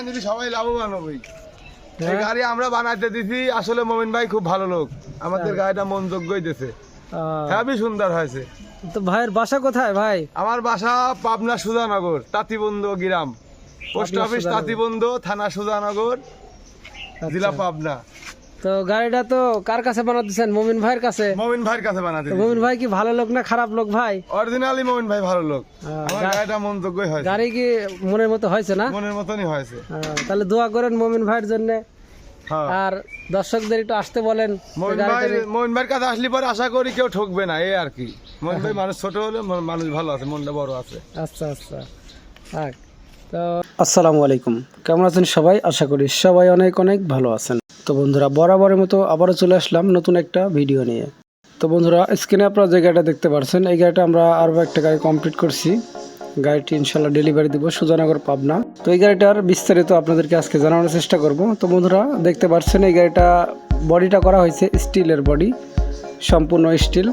নিলে সবাই লাভবান হবে এই হ্যাঁ? গাড়ি আমরা বানাইতে দিছি আসলে মমিন ভাই খুব ভালো লোক আমাদের হ্যাঁ। গাড়িটা মন যোগ্যই দিছে হ্যাঁ সুন্দর হয়েছে তো ভাইয়ের বাসা কোথায় ভাই আমার বাসা পাবনা সুধানগর তাঁতিবন্ধ গ্রাম পোস্ট অফিস। তাঁতিবন্ধ থানা সুধানগর জেলা আচ্ছা। পাবনা তো গাড়িটা তো কার কাছে বানাতেছেন মমিন ভাইয়ের কাছে? মমিন ভাইয়ের কাছে বানাতে মমিন ভাই কি ভালো লোক না খারাপ লোক ভাই? অরিজিনালি মমিন ভাই ভালো লোক। আমার গাড়িটা মন যোগ্যই হয়েছে। গাড়ি কি মনের মতো হয়েছে না? মনের মতনই হয়েছে। তাহলে দোয়া করেন মমিন ভাইয়ের জন্য। হ্যাঁ। আর দর্শকদের একটু আসতে বলেন মমিন ভাইয়ের কাছে আসলে পরে আশা করি কেউ ঠকবে না এই আর কি। মমিন ভাই মানুষ ছোট হলে মানুষ ভালো আছে মনটা বড় আছে। আচ্ছা আচ্ছা। থাক। তো আসসালামু আলাইকুম। কেমন আছেন সবাই? আশা করি সবাই অনেক অনেক ভালো আছেন। তো বন্ধুরা, বরাবরের মতো আবারও চলে আসলাম নতুন একটা ভিডিও নিয়ে। তো বন্ধুরা, স্ক্রিনে আপনারা যে গাড়িটা দেখতে পাচ্ছেন এই গাড়িটা আমরা আরও একটা গাড়ি কমপ্লিট করছি। গাড়িটি ইনশাল্লাহ ডেলিভারি দিব, সুজানগর, পাবনা। তো এই গাড়িটার বিস্তারিত আপনাদেরকে আজকে জানানোর চেষ্টা করব। তো বন্ধুরা, দেখতে পাচ্ছেন এই গাড়িটা বডিটা করা হয়েছে স্টিলের বডি, সম্পূর্ণ স্টিল।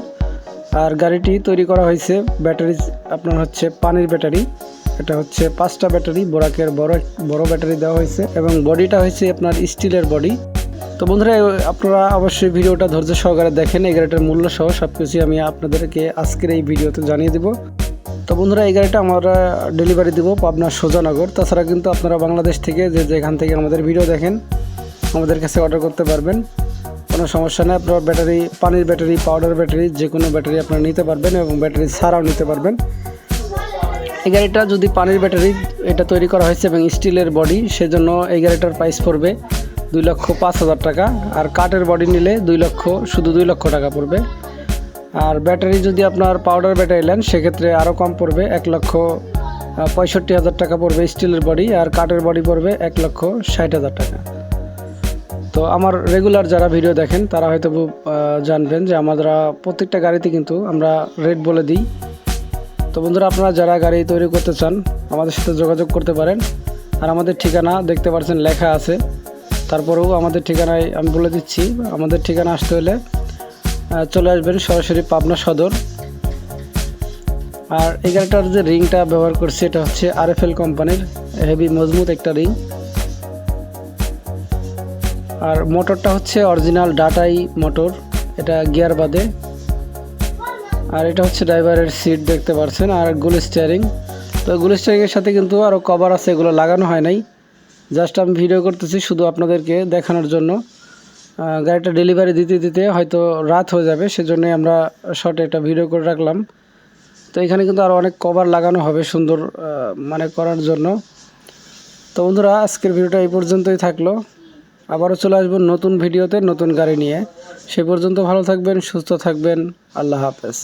আর গাড়িটি তৈরি করা হয়েছে ব্যাটারি আপনার হচ্ছে পানির ব্যাটারি। এটা হচ্ছে পাঁচটা ব্যাটারি, বোরাকের বড় বড় ব্যাটারি দেওয়া হয়েছে এবং বডিটা হয়েছে আপনার স্টিলের বডি। তো বন্ধুরা, আপনারা অবশ্যই ভিডিওটা ধৈর্য সহকারে দেখেন, এই গাড়িটার মূল্য সহ সব কিছুই আমি আপনাদেরকে আজকের এই ভিডিওতে জানিয়ে দিব। তো বন্ধুরা, এই গাড়িটা আমরা ডেলিভারি দিব পাবনা সোজানগর। তাছাড়া কিন্তু আপনারা বাংলাদেশ থেকে যে যেখান থেকে আমাদের ভিডিও দেখেন, আমাদের কাছে অর্ডার করতে পারবেন। কোনো সমস্যা নেই, আপনার ব্যাটারি, পানির ব্যাটারি পাউডার ব্যাটারি যে কোনো ব্যাটারি আপনারা নিতে পারবেন এবং ব্যাটারি ছাড়াও নিতে পারবেন। এই গাড়িটা যদি পানির ব্যাটারি এটা তৈরি করা হয়েছে এবং স্টিলের বডি, সেজন্য এই গাড়িটার প্রাইস পড়বে দুই লক্ষ পাঁচ হাজার টাকা। আর কাঠের বডি নিলে দুই লক্ষ, শুধু দুই লক্ষ টাকা পড়বে। আর ব্যাটারি যদি আপনার পাউডার ব্যাটারি নেন, সেক্ষেত্রে আরও কম পড়বে, এক লক্ষ পঁয়ষট্টি হাজার টাকা পড়বে স্টিলের বডি, আর কাঠের বডি পড়বে এক লক্ষ ষাট হাজার টাকা। তো আমার রেগুলার যারা ভিডিও দেখেন, তারা হয়তো জানবেন যে আমরা প্রত্যেকটা গাড়িতে কিন্তু আমরা রেট বলে দিই। তো বন্ধুরা, আপনারা যারা গাড়ি তৈরি করতে চান, আমাদের সাথে যোগাযোগ করতে পারেন। আর আমাদের ঠিকানা দেখতে পাচ্ছেন, লেখা আছে। তারপরেও আমাদের ঠিকানায় আমি বলে দিচ্ছি, আমাদের ঠিকানা আসতে হলে চলে আসবেন সরাসরি পাবনা সদর। আর এই গাড়িটার যে রিংটা ব্যবহার করছে, এটা হচ্ছে আরএফএল কোম্পানির হেভি মজবুত একটা রিং। আর মোটরটা হচ্ছে অরিজিনাল ডাটাই মোটর এটা গিয়ার বাদে। আর এটা হচ্ছে ড্রাইভারের সিট দেখতে পাচ্ছেন আর গুল স্টিয়ারিং তো গুল স্টিয়ারিংয়ের সাথে কিন্তু আরও কভার আছে, এগুলো লাগানো হয় নাই। জাস্ট আমি ভিডিও করতেছি শুধু আপনাদেরকে দেখানোর জন্য। গাড়িটা ডেলিভারি দিতে দিতে হয়তো রাত হয়ে যাবে, সেজন্যই আমরা শর্টে একটা ভিডিও করে রাখলাম। তো এখানে কিন্তু আরও অনেক কভার লাগানো হবে সুন্দর মানে করার জন্য। তো বন্ধুরা, আজকের ভিডিওটা এই পর্যন্তই থাকল। আবারও চলে আসব নতুন ভিডিওতে নতুন গাড়ি নিয়ে। সে পর্যন্ত ভালো থাকবেন, সুস্থ থাকবেন। আল্লাহ হাফেজ।